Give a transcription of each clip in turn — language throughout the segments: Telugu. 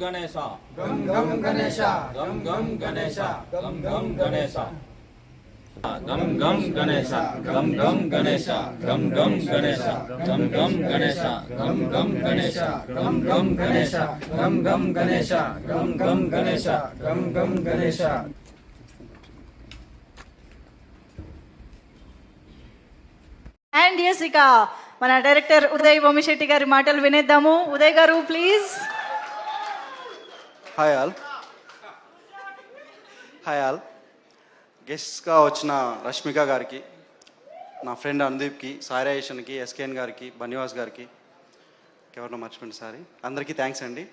గణేశ గం గం గణేశ గం గం గణేశ గం గం గణేశ గం గం గణేశ గం గం గణేశ గం గం గణేశ గం గం గణేశ గం గం గణేశ గం గం గణేశ గం గం గణేశ గం గం గణేశ గం గం గణేశ అండ్ ఎస్ ఇక మన డైరెక్టర్ ఉదయ్ బొమ్మిశెట్టి గారి మాటలు వినేద్దాము Uday garu please hi all. Hi all. గెస్ట్గా వచ్చిన రష్మిక గారికి నా ఫ్రెండ్ అనుదీప్కి సాయిరాయేషన్కి ఎస్కేఎన్ గారికి బన్నివాస్ గారికి ఎవరినో మర్చిపోండి సారీ. అందరికీ థ్యాంక్స్ అండి.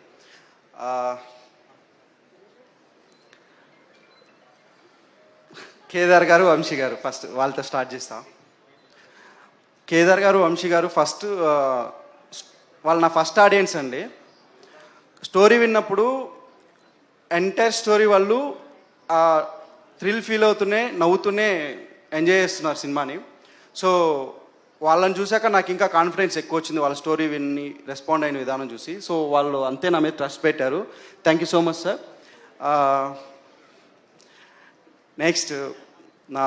కేదార్ గారు వంశీ గారు ఫస్ట్ వాళ్ళతో స్టార్ట్ చేస్తాం. కేదార్ గారు వంశీ గారు ఫస్ట్ వాళ్ళు నా ఫస్ట్ ఆడియన్స్ అండి. స్టోరీ విన్నప్పుడు ఎంటైర్ స్టోరీ వాళ్ళు థ్రిల్ ఫీల్ అవుతూనే నవ్వుతూనే ఎంజాయ్ చేస్తున్నారు సినిమాని. సో వాళ్ళని చూశాక నాకు ఇంకా కాన్ఫిడెన్స్ ఎక్కువ వచ్చింది. వాళ్ళ స్టోరీ విని రెస్పాండ్ అయిన విధానం చూసి. సో వాళ్ళు అంతే నా మీద ట్రస్ట్ పెట్టారు. Thank you so much sir next నా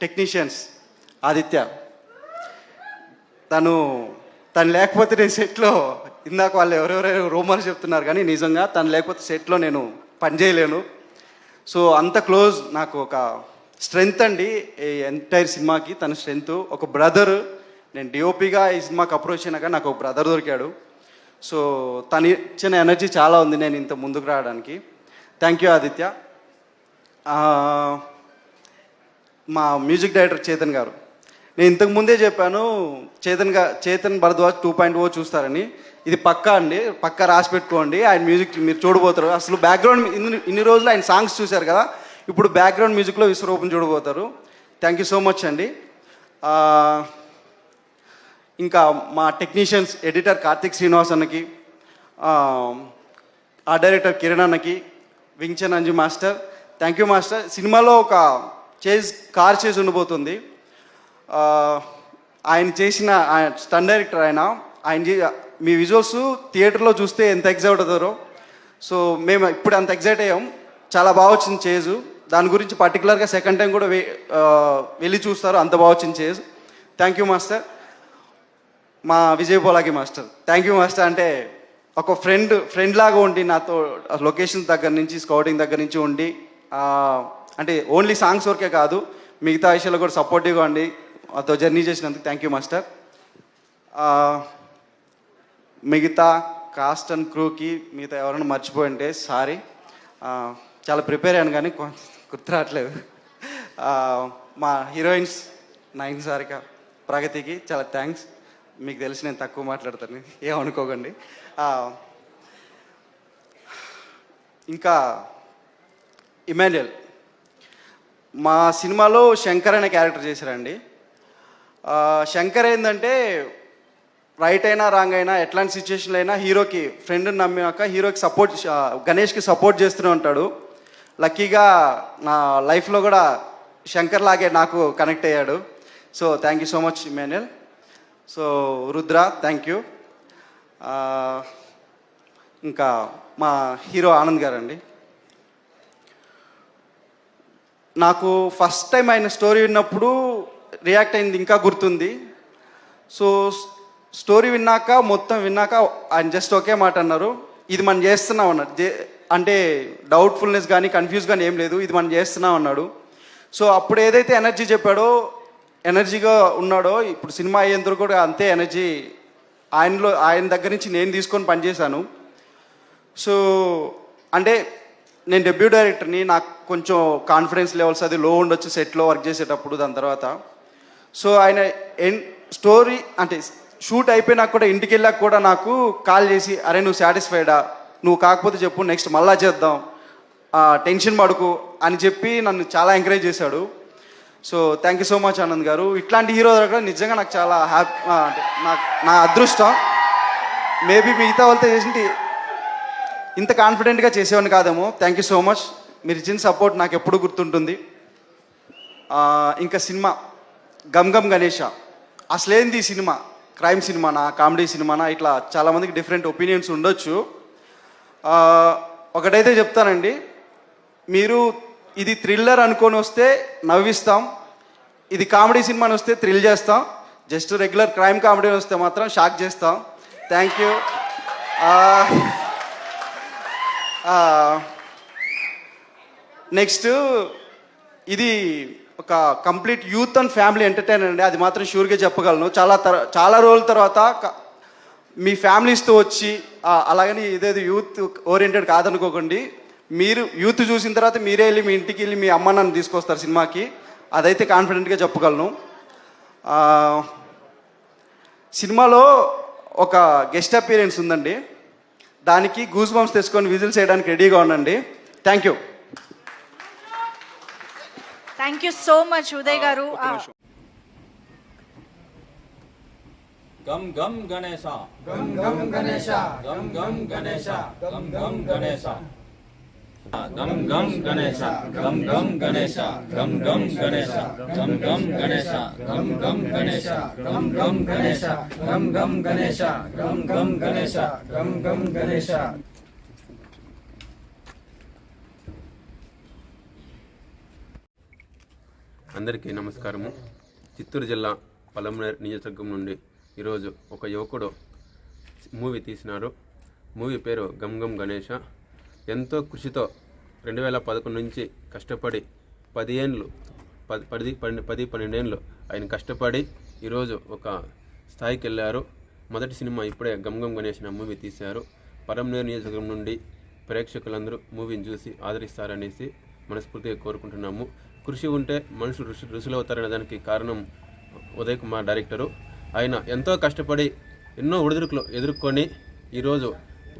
టెక్నీషియన్స్ ఆదిత్య. తను తను లేకపోతే నేను సెట్లో ఇందాక వాళ్ళు ఎవరెవరో రూమర్స్ చెప్తున్నారు కానీ నిజంగా తను లేకపోతే సెట్లో నేను పని చేయలేను. సో అంత క్లోజ్ నాకు ఒక స్ట్రెంగ్త్ అండి. ఈ ఎంటైర్ సినిమాకి తన స్ట్రెంగ్త్. ఒక బ్రదర్ నేను డిఓపిగా ఈ సినిమాకి అప్రోచ్ అయినాక నాకు ఒక బ్రదర్ దొరికాడు. సో తను ఇచ్చిన ఎనర్జీ చాలా ఉంది నేను ఇంత ముందుకు రావడానికి. Thank you Aditya. మా మ్యూజిక్ డైరెక్టర్ చేతన్ గారు. నేను ఇంతకు ముందే చెప్పాను చేతన్గా Chetan Bharadwaj two point O చూస్తారని. ఇది పక్కా అండి పక్కా రాసి పెట్టుకోండి ఆయన మ్యూజిక్ మీరు చూడబోతారు. అసలు బ్యాక్గ్రౌండ్ ఇన్ని ఇన్ని రోజులు ఆయన సాంగ్స్ చూశారు కదా ఇప్పుడు బ్యాక్గ్రౌండ్ మ్యూజిక్లో విశ్వరూపం చూడబోతారు. థ్యాంక్ యూ సో మచ్ అండి. ఇంకా మా టెక్నీషియన్స్ ఎడిటర్ కార్తిక్ శ్రీనివాస్ అన్నకి ఆ, డైరెక్టర్ కిరణ్ అన్నకి Wing Chun Anju master. Thank you master. సినిమాలో ఒక చేజ్ కార్ చేజ్ ఉండబోతుంది. ఆయన చేసిన స్టన్ డైరెక్టర్ ఆయన ఆయన చే- మీ విజువల్స్ థియేటర్లో చూస్తే ఎంత ఎగ్జైట్ అవుతారో. సో మేము ఇప్పుడు అంత ఎగ్జైట్ అయ్యాం. చాలా బాగా వచ్చింది చేజు. దాని గురించి పర్టికులర్గా సెకండ్ టైం కూడా వెళ్ళి చూస్తారు. అంత బాగా వచ్చింది చేజ్. Thank you master. మా Vijay Polaki master. Thank you master. అంటే ఒక ఫ్రెండ్ ఫ్రెండ్ లాగా ఉండి నాతో లొకేషన్ దగ్గర నుంచి స్కౌటింగ్ దగ్గర నుంచి ఉండి అంటే ఓన్లీ సాంగ్స్ వరకే కాదు మిగతా విషయాలు కూడా సపోర్టివ్గా ఉండి మాతో జర్నీ చేసినందుకు థ్యాంక్ యూ మాస్టర్ మిగతా కాస్ట్ అండ్ క్రూకి మిగతా ఎవరైనా మర్చిపోయింటే సారీ చాలా ప్రిపేర్ అయ్యాను కానీ కొ- గుర్తు రావట్లేదు. మా హీరోయిన్స్ నైన్ సారిక ప్రగతికి చాలా థ్యాంక్స్ మీకు తెలిసి నేను తక్కువ మాట్లాడతాను ఏమనుకోకండి. ఇంకా ఇమాన్యుయల్ మా సినిమాలో శంకర్ అనే క్యారెక్టర్ చేశారండి. శంకర్ ఏంటంటే రైట్ అయినా రాంగ్ అయినా ఎట్లాంటి సిచ్యువేషన్లో అయినా హీరోకి ఫ్రెండ్ని నమ్మినాక హీరోకి సపోర్ట్ గణేష్కి సపోర్ట్ చేస్తూనే ఉంటాడు. లక్కీగా నా లైఫ్లో కూడా శంకర్ లాగే నాకు కనెక్ట్ అయ్యాడు. So thank you so much Emmanuel so Rudra thank you ఇంకా మా హీరో ఆనంద్ గారండి. నాకు ఫస్ట్ టైం ఆయన స్టోరీ విన్నప్పుడు రియాక్ట్ అయింది ఇంకా గుర్తుంది. సో స్టోరీ విన్నాక మొత్తం విన్నాక ఆయన జస్ట్ ఒకే మాట అన్నారు. ఇది మనం చేస్తున్నాం అన్నారు. అంటే డౌట్ఫుల్నెస్ కానీ కన్ఫ్యూజ్ కానీ ఏం లేదు. ఇది మనం చేస్తున్నాం అన్నాడు. సో అప్పుడు ఏదైతే ఎనర్జీ చెప్పాడో ఎనర్జీగా ఉన్నాడో ఇప్పుడు సినిమా అయ్యేందుకు కూడా అంతే ఎనర్జీ ఆయనలో ఆయన దగ్గర నుంచి నేను తీసుకొని పనిచేశాను. సో అంటే నేను డెబ్యూ డైరెక్టర్ని నాకు కొంచెం కాన్ఫిడెన్స్ లెవెల్స్ అది లో ఉండొచ్చు సెట్లో వర్క్ చేసేటప్పుడు దాని తర్వాత. సో ఆయన ఎన్ స్టోరీ అంటే షూట్ అయిపోయినా కూడా ఇంటికి వెళ్ళాక కూడా నాకు కాల్ చేసి అరే నువ్వు సాటిస్ఫైడా? నువ్వు కాకపోతే చెప్పు నెక్స్ట్ మళ్ళా చేద్దాం. టెన్షన్ పడుకు అని చెప్పి నన్ను చాలా ఎంకరేజ్ చేశాడు. So thank you so much Anand garu. ఇట్లాంటి హీరో దగ్గర నిజంగా నాకు చాలా హ్యాపీ అంటే నాకు నా అదృష్టం. మేబీ మిగతా వాళ్ళతో చేసింటి ఇంత కాన్ఫిడెంట్గా చేసేవాడిని కాదేమో. Thank you so much. మీరు ఇచ్చిన సపోర్ట్ నాకు ఎప్పుడు గుర్తుంటుంది. ఇంకా సినిమా గమ్ గమ్ గణేష. అసలేంది సినిమా? క్రైమ్ సినిమానా? కామెడీ సినిమానా? ఇట్లా చాలామందికి డిఫరెంట్ ఒపీనియన్స్ ఉండొచ్చు. ఒకటైతే చెప్తానండి. మీరు ఇది థ్రిల్లర్ అనుకొని వస్తే నవ్విస్తాం. ఇది కామెడీ సినిమాని వస్తే థ్రిల్ చేస్తాం. జస్ట్ రెగ్యులర్ క్రైమ్ కామెడీ వస్తే మాత్రం షాక్ చేస్తాం. Thank you. నెక్స్ట్ ఇది ఒక complete youth and family entertainer అండి. అది మాత్రం షూర్గా చెప్పగలను. చాలా తర చాలా రోజుల తర్వాత మీ ఫ్యామిలీస్తో వచ్చి అలాగని ఇదేదో యూత్ ఓరియంటెడ్ కాదనుకోకండి. మీరు యూత్ చూసిన తర్వాత మీరే వెళ్ళి మీ ఇంటికి వెళ్ళి మీ అమ్మ నన్ను తీసుకొస్తారు సినిమాకి. అదైతే కాన్ఫిడెంట్గా చెప్పగలను. సినిమాలో ఒక గెస్ట్ అపీరియన్స్ ఉందండి. దానికి గూస్ బంప్స్ తెచ్చుకొని విజిల్స్ చేయడానికి రెడీగా ఉండండి. Thank you. Thank you so much Uday garu ఆ, గం గం గణేశ గం గం గణేశ గం గం గణేశ గం గం గణేశ గం గం గణేశ గం గం గణేశ గం గం గణేశ గం గం గణేశ గం గం గణేశ గం గం గణేశ గం గం గణేశ గం గం గణేశ గం గం గణేశ అందరికీ నమస్కారము. చిత్తూరు జిల్లా పలమనేర్ నియోజకవర్గం నుండి ఈరోజు ఒక యువకుడు మూవీ తీసినారు. మూవీ పేరు గంగం గణేష. ఎంతో కృషితో రెండు వేల పదకొండు నుంచి కష్టపడి పదిహేనులు పది పది పన్నెండు పది పన్నెండేళ్ళు ఆయన కష్టపడి ఈరోజు ఒక స్థాయికి వెళ్ళారు మొదటి సినిమా ఇప్పుడే గంగం గణేష్ మూవీ తీశారు. పరమనేరు నియోజకవర్గం నుండి ప్రేక్షకులందరూ మూవీని చూసి ఆదరిస్తారనేసి మనస్ఫూర్తిగా కోరుకుంటున్నాము. కృషి ఉంటే మనుషులు ఋషి ఋషులవుతారనే దానికి కారణం ఉదయ్ కుమార్ డైరెక్టరు. ఆయన ఎంతో కష్టపడి ఎన్నో ఒడిదుడుకులు ఎదుర్కొని ఈరోజు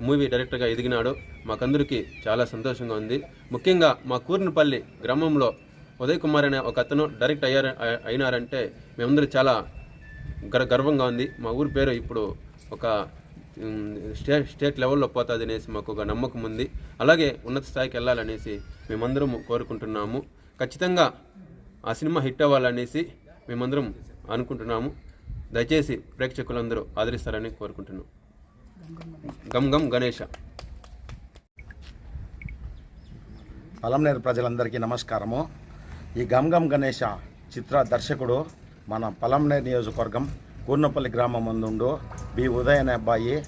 మూవీ డైరెక్టర్గా ఎదిగినాడు. మాకందరికీ చాలా సంతోషంగా ఉంది. ముఖ్యంగా మా కూరినపల్లి గ్రామంలో ఉదయ్ కుమార్ అనే ఒక అతను డైరెక్ట్ అయ్యారు అయినారంటే మేమందరూ చాలా గర్ గర్వంగా ఉంది. మా ఊరి పేరు ఇప్పుడు ఒక స్టే స్టేట్ స్టేట్ లెవెల్లో పోతుంది అనేసి మాకు ఒక నమ్మకం ఉంది. అలాగే ఉన్నత స్థాయికి వెళ్ళాలనేసి మేమందరం కోరుకుంటున్నాము. ఖచ్చితంగా ఆ సినిమా హిట్ అవ్వాలనేసి మేమందరం అనుకుంటున్నాము. దయచేసి ప్రేక్షకులందరూ ఆదరిస్తారని కోరుకుంటున్నాం. గమ్ గమ్ గణేష. పలంనేరు ప్రజలందరికీ నమస్కారము. ఈ గమ్ గమ్ గణేష చిత్ర దర్శకుడు మన పలంనేరు నియోజకవర్గం కూర్నపల్లి గ్రామం ముందుండు బి ఉదయన అబ్బాయి.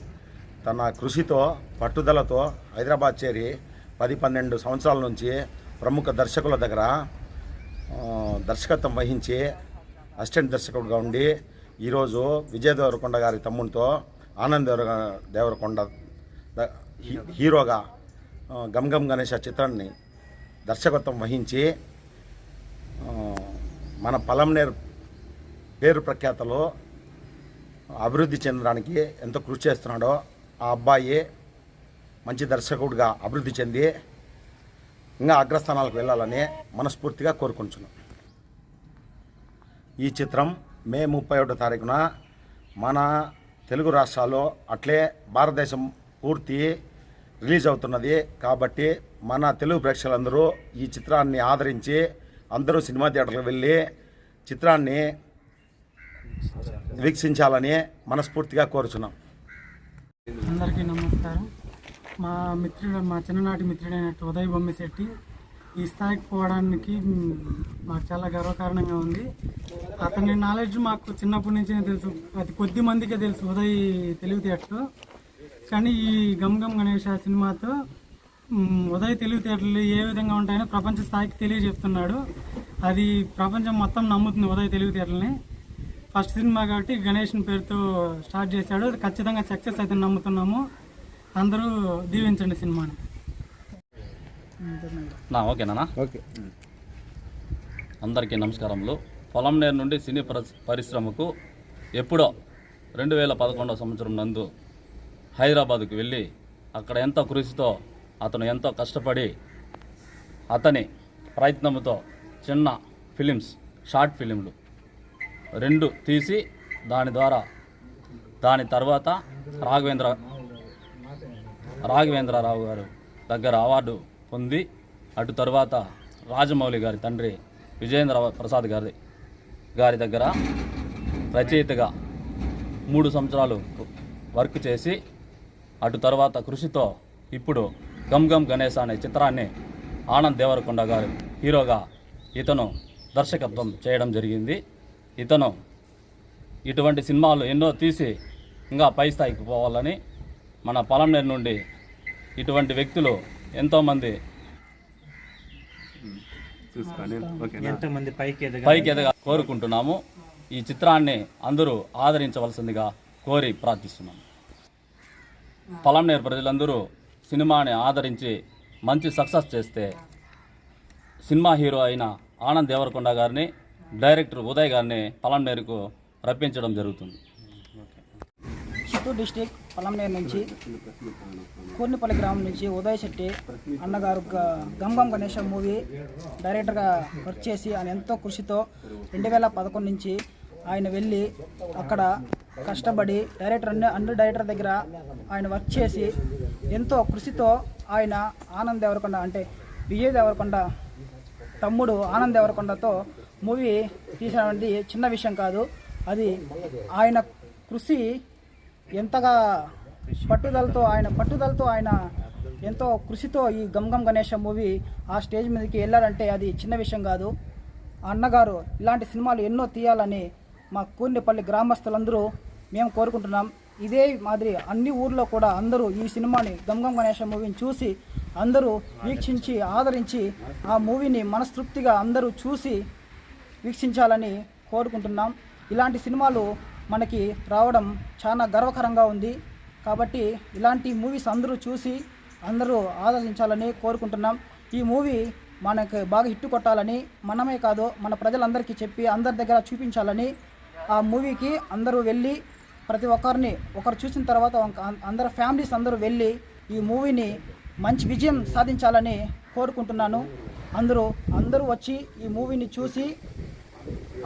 తన కృషితో పట్టుదలతో హైదరాబాద్ చేరి పది పన్నెండు సంవత్సరాల నుంచి ప్రముఖ దర్శకుల దగ్గర దర్శకత్వం వహించి అసిస్టెంట్ దర్శకుడుగా ఉండి ఈరోజు విజయ్ దేవరకొండ గారి తమ్ముడితో ఆనంద్ దేవర దేవరకొండ హీరోగా ఆ, గమ్ గణేష్ చిత్రాన్ని దర్శకత్వం వహించి మన పలంనేర్ పేరు ప్రఖ్యాతలో అభివృద్ధి చెందడానికి ఎంత కృషి చేస్తున్నాడో ఆ అబ్బాయి మంచి దర్శకుడిగా అభివృద్ధి చెంది ఇంకా అగ్రస్థానాలకు వెళ్ళాలని మనస్ఫూర్తిగా కోరుకుంటున్నాం. ఈ చిత్రం మే ముప్పై ఒకటో తారీఖున మన తెలుగు రాష్ట్రాల్లో అట్లే భారతదేశం పూర్తి రిలీజ్ అవుతున్నది. కాబట్టి మన తెలుగు ప్రేక్షకులందరూ ఈ చిత్రాన్ని ఆదరించి అందరూ సినిమా థియేటర్లకు వెళ్ళి చిత్రాన్ని వీక్షించాలని మనస్ఫూర్తిగా కోరుచున్నాం. అందరికీ నమస్కారం. మా మిత్రుడు మా చిన్ననాటి మిత్రుడైన ఉదయ్ బొమ్మిశెట్టి ఈ స్థాయికి పోవడానికి మాకు చాలా గర్వకారణంగా ఉంది. అతని నాలెడ్జ్ మాకు చిన్నప్పటి నుంచే తెలుసు అది కొద్ది మందికే తెలుసు ఉదయ్ తెలివితేటలు కానీ ఈ గమ్ గమ్ గణేష్ ఆ సినిమాతో ఉదయ్ తెలివితేటలు ఏ విధంగా ఉంటాయో ప్రపంచ స్థాయికి తెలియజెప్తున్నాడు. అది ప్రపంచం మొత్తం నమ్ముతుంది ఉదయ్ తెలివితేటలని ఫస్ట్ సినిమా కాబట్టి గణేష్ పేరుతో స్టార్ట్ చేశాడు. అది ఖచ్చితంగా సక్సెస్ అయితే నమ్ముతున్నాము. అందరూ దీవించండి సినిమాని. నా ఓకేనా ఓకే. అందరికీ నమస్కారములు. పొలంనేరు నుండి సినీ పరిశ- పరిశ్రమకు ఎప్పుడో రెండు వేల పదకొండవ సంవత్సరం నందు హైదరాబాద్కు వెళ్ళి అక్కడ ఎంతో కృషితో అతను ఎంతో కష్టపడి అతని ప్రయత్నంతో చిన్న ఫిలిమ్స్ షార్ట్ ఫిలింలు రెండు తీసి దాని ద్వారా దాని తర్వాత రాఘవేంద్ర రాఘవేంద్రరావు గారు దగ్గర అవార్డు పొంది అటు తర్వాత రాజమౌళి గారి తండ్రి విజయేంద్ర ప్రసాద్ గారి గారి దగ్గర రచయితగా మూడు సంవత్సరాలు వర్క్ చేసి అటు తర్వాత కృషితో ఇప్పుడు గమ్ గమ్ గణేష్ అనే చిత్రాన్ని ఆనంద్ దేవరకొండ గారు హీరోగా ఇతను దర్శకత్వం చేయడం జరిగింది. ఇతను ఇటువంటి సినిమాలు ఎన్నో తీసి ఇంకా పై స్థాయికి పోవాలని మన పొలంనేరు నుండి ఇటువంటి వ్యక్తులు ఎంతోమంది పైకి ఎదగా కోరుకుంటున్నాము. ఈ చిత్రాన్ని అందరూ ఆదరించవలసిందిగా కోరి ప్రార్థిస్తున్నాము. పొలంనేరు ప్రజలందరూ సినిమాని ఆదరించి మంచి సక్సెస్ చేస్తే సినిమా హీరో అయిన ఆనంద్ దేవరకొండ గారిని డైరెక్టర్ ఉదయ్ గారిని పొలంనేరుకు రప్పించడం జరుగుతుంది. చిత్తూరు డిస్టిక్ పొలంనేరు నుంచి కూర్నిపల్లి గ్రామం నుంచి ఉదయ్ శెట్టి అన్నగారు గ- గణేష మూవీ డైరెక్టర్గా వర్క్ చేసి ఆయన ఎంతో కృషితో రెండు వేల పదకొండు నుంచి ఆయన వెళ్ళి అక్కడ కష్టపడి డైరెక్టర్ అన్ని అన్ని డైరెక్టర్ దగ్గర ఆయన వర్క్ చేసి ఎంతో కృషితో ఆయన ఆనంద్ దేవరకొండ అంటే విజయ్ దేవరకొండ తమ్ముడు ఆనంద్ దేవరకొండతో మూవీ తీసినటువంటి చిన్న విషయం కాదు. అది ఆయన కృషి ఎంతగా పట్టుదలతో ఆయన పట్టుదలతో ఆయన ఎంతో కృషితో ఈ గంగం గణేష మూవీ ఆ స్టేజ్ మీదకి వెళ్ళారంటే అది చిన్న విషయం కాదు. ఆ అన్నగారు ఇలాంటి సినిమాలు ఎన్నో తీయాలని మా కూర్నిపల్లి గ్రామస్తులందరూ మేము కోరుకుంటున్నాం. ఇదే మాదిరి అన్ని ఊర్లో కూడా అందరూ ఈ సినిమాని గంగం గణేష మూవీని చూసి అందరూ వీక్షించి ఆదరించి ఆ మూవీని మనస్తృప్తిగా అందరూ చూసి వీక్షించాలని కోరుకుంటున్నాం. ఇలాంటి సినిమాలు మనకి రావడం చాలా గర్వకరంగా ఉంది. కాబట్టి ఇలాంటి మూవీస్ అందరూ చూసి అందరూ ఆదరించాలని కోరుకుంటున్నాం. ఈ మూవీ మనకు బాగా హిట్ కొట్టాలని మనమే కాదు మన ప్రజలందరికీ చెప్పి అందరి దగ్గర చూపించాలని ఆ మూవీకి అందరూ వెళ్ళి ప్రతి ఒక్కరిని ఒకరు చూసిన తర్వాత అందరు ఫ్యామిలీస్ అందరూ వెళ్ళి ఈ మూవీని మంచి విజయం సాధించాలని కోరుకుంటున్నాను. అందరూ అందరూ వచ్చి ఈ మూవీని చూసి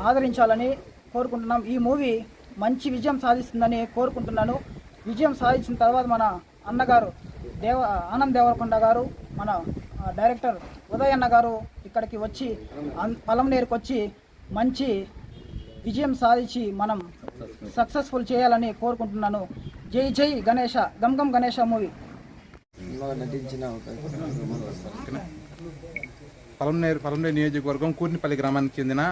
ఆదరించాలని కోరుకుంటున్నాం. ఈ మూవీ మంచి విజయం సాధిస్తుందని కోరుకుంటున్నాను. విజయం సాధించిన తర్వాత మన అన్నగారు దేవ ఆనంద్ దేవరకొండ గారు మన డైరెక్టర్ ఉదయ్ అన్న గారు ఇక్కడికి వచ్చి పొలంనేరుకు వచ్చి మంచి విజయం సాధించి మనం సక్సెస్ఫుల్ చేయాలని కోరుకుంటున్నాను. జై జై గణేష గమ్ గమ్ గణేష మూవీ. పలంనేరు పలంనేరు నియోజకవర్గం కూర్నిపల్లి గ్రామానికి చెందిన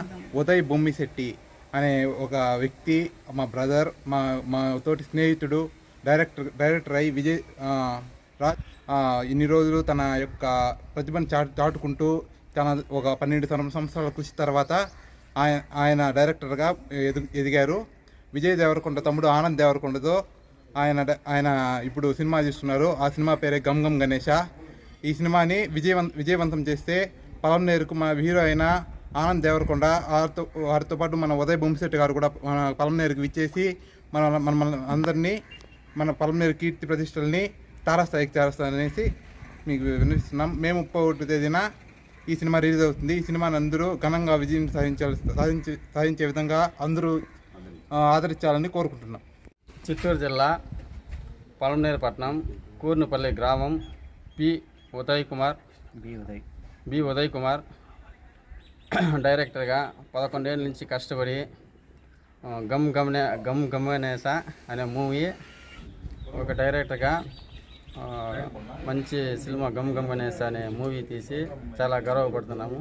ఉదయ్ బొమ్మిశెట్టి. అనే ఒక వ్యక్తి మా బ్రదర్ మా మా తోటి స్నేహితుడు డైరెక్టర్ డైరెక్టర్ అయి విజయ్ ఇన్ని రోజులు తన యొక్క ప్రతిభను చాటు చాటుకుంటూ తన ఒక పన్నెండు సంవత్సరాల కృషి తర్వాత ఆయన ఆయన డైరెక్టర్గా ఎదు ఎదిగారు. విజయ్ దేవరకొండ తమ్ముడు ఆనంద్ దేవరకొండతో ఆయన ఆయన ఇప్పుడు సినిమా తీస్తున్నారు. ఆ సినిమా పేరే గమ్ గమ్ గణేష. ఈ సినిమాని విజయవంత విజయవంతం చేస్తే పలంనేరుకు మా హీరో అయిన ఆనంద్ దేవరకొండ వారితో వారితో పాటు మన ఉదయ్ బొమ్మిశెట్టి గారు కూడా మన పలంనేరుకు విచ్చేసి మన మన మన అందరినీ మన పలంనేరు కీర్తి ప్రతిష్టల్ని తారాస్థాయికి చేస్తారనేసి మీకు వినిపిస్తున్నాం. మే ముప్పై ఒకటి తేదీన ఈ సినిమా రిలీజ్ అవుతుంది. ఈ సినిమాని అందరూ ఘనంగా విజయం సాధించాలి సాధించే సాధించే విధంగా అందరూ ఆదరించాలని కోరుకుంటున్నాం. చిత్తూరు జిల్లా పొలంనేరు పట్నం కూర్నుపల్లి గ్రామం P. Uday Kumar B. Uday. B. Uday Kumar డైరెక్టర్గా పదకొండేళ్ళ నుంచి కష్టపడి గమ్ గమనే గమ్ గమనేస అనే మూవీ ఒక డైరెక్టర్గా మంచి సినిమా గమ్ గమనేస అనే మూవీ తీసి చాలా గర్వపడుతున్నాము.